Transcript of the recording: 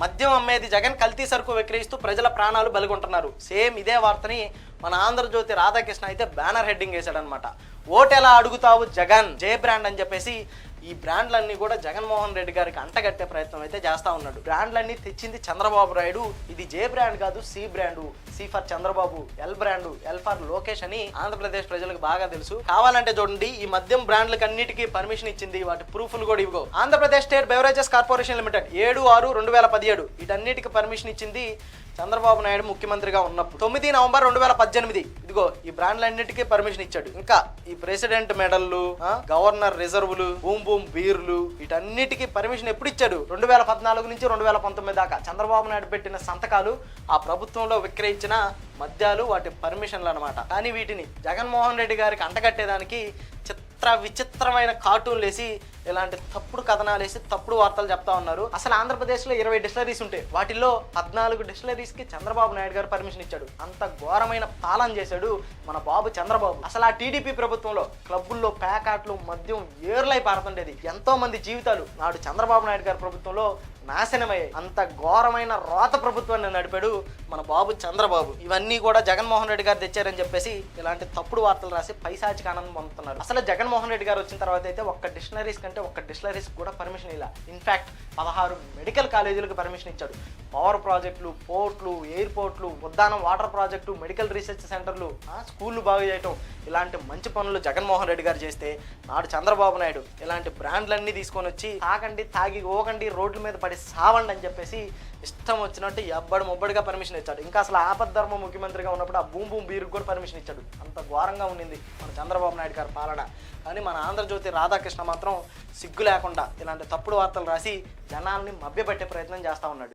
మద్యం అమ్మేది జగన్ కల్తీ సరుకు విక్రయిస్తూ ప్రజల ప్రాణాలు బలిగొంటున్నారు. సేమ్ ఇదే వార్తని మన ఆంధ్రజ్యోతి రాధాకృష్ణ అయితే బ్యానర్ హెడ్డింగ్ వేశాడనమాట ఓటెలా అడుగుతావు జగన్ జే బ్రాండ్ అని చెప్పేసి ఈ బ్రాండ్లన్నీ కూడా జగన్మోహన్ రెడ్డి గారికి అంటగట్టే ప్రయత్నం అయితే చేస్తూ ఉన్నాడు. బ్రాండ్లన్నీ తెచ్చింది చంద్రబాబు నాయుడు. ఇది జే బ్రాండ్ కాదు C brand. C for Chandrababu L brand L for Lokesh అని ఆంధ్రప్రదేశ్ ప్రజలకు బాగా తెలుసు. కావాలంటే చూడండి ఈ మద్యం బ్రాండ్లకు అన్నిటికీ పర్మిషన్ ఇచ్చింది. వాటి ప్రూఫ్లు కూడా ఇవ్వగో Andhra Pradesh state beverages corporation limited ఏడు ఆరు రెండు వేల పదిహేడు. వీటన్నిటికీ పర్మిషన్ ఇచ్చింది చంద్రబాబు నాయుడు ముఖ్యమంత్రిగా ఉన్నప్పుడు. తొమ్మిది నవంబర్ రెండు వేల పద్దెనిమిది. ఇదిగో ఈ బ్రాండ్లన్నిటికీ పర్మిషన్ ఇచ్చాడు. ఇంకా ఈ ప్రెసిడెంట్ మెడల్లు గవర్నర్ రిజర్వులు బూమ్ బూమ్ బీర్లు వీటన్నిటికీ పర్మిషన్ ఎప్పుడు ఇచ్చాడు? రెండు వేల పద్నాలుగు నుంచి రెండు వేల పంతొమ్మిది దాకా. చంద్రబాబు నాయుడు పెట్టిన సంతకాలు ఆ ప్రభుత్వంలో విక్రయించిన మద్యాలు వాటి పర్మిషన్లు అనమాట కానీ వీటిని జగన్మోహన్ రెడ్డి గారికి అంటగట్టేదానికి విచిత్ర విచిత్రమైన కార్టూన్లు వేసి ఇలాంటి తప్పుడు కథనాలు వేసి తప్పుడు వార్తలు చెప్తా ఉన్నారు. అసలు ఆంధ్రప్రదేశ్లో ఇరవై డిస్టలరీస్ ఉంటాయి వాటిల్లో పద్నాలుగు డిస్టలరీస్కి చంద్రబాబు నాయుడు గారు పర్మిషన్ ఇచ్చాడు. అంత ఘోరమైన పాలన చేశాడు మన బాబు చంద్రబాబు. అసలు ఆ టీడీపీ ప్రభుత్వంలో క్లబ్బుల్లో ప్యాకాట్లు మద్యం ఏర్లై పారుతుండేది. ఎంతో మంది జీవితాలు నాడు చంద్రబాబు నాయుడు గారి ప్రభుత్వంలో నాశనమయ్యాయి. అంత ఘోరమైన రోత ప్రభుత్వాన్ని నడిపాడు మన బాబు చంద్రబాబు. ఇవన్నీ కూడా జగన్మోహన్ రెడ్డి గారు తెచ్చారని చెప్పేసి ఇలాంటి తప్పుడు వార్తలు రాసి పైశాచిక ఆనందం పొందుతున్నారు. అసలు జగన్మోహన్ రెడ్డి గారు వచ్చిన తర్వాత అయితే ఒక్క డిక్షనరీస్ కంటే ఒక్క డిక్షనరీస్ కూడా పర్మిషన్ ఇలా ఇన్ఫాక్ట్ పదహారు మెడికల్ కాలేజీలకు పర్మిషన్ ఇచ్చాడు. పవర్ ప్రాజెక్టులు పోర్ట్లు ఎయిర్పోర్ట్లు Uddanam water project medical research సెంటర్లు స్కూళ్ళు బాగు చేయటం. ఇలాంటి మంచి పనులు జగన్మోహన్ రెడ్డి గారు చేస్తే నాడు చంద్రబాబు నాయుడు ఇలాంటి బ్రాండ్లన్నీ తీసుకొని వచ్చి తాగండి తాగి ఓకండి రోడ్ల మీద పడి సావండి అని చెప్పేసి ఇష్టం వచ్చినట్టు ఎబ్బడి ముబ్బడిగా పర్మిషన్ ఇచ్చాడు. ఇంకా అసలు ఆపద్ధర్మ ముఖ్యమంత్రిగా ఉన్నప్పుడు ఆ భూమి భూమి బీరుకు కూడా పర్మిషన్ ఇచ్చాడు. అంత ఘోరంగా ఉండింది మన చంద్రబాబు నాయుడు గారి పాలన. కానీ మన ఆంధ్రజ్యోతి రాధాకృష్ణ మాత్రం సిగ్గు లేకుండా ఇలాంటి తప్పుడు వార్తలు రాసి జనాల్ని మభ్యపెట్టే ప్రయత్నం చేస్తూ ఉన్నాడు.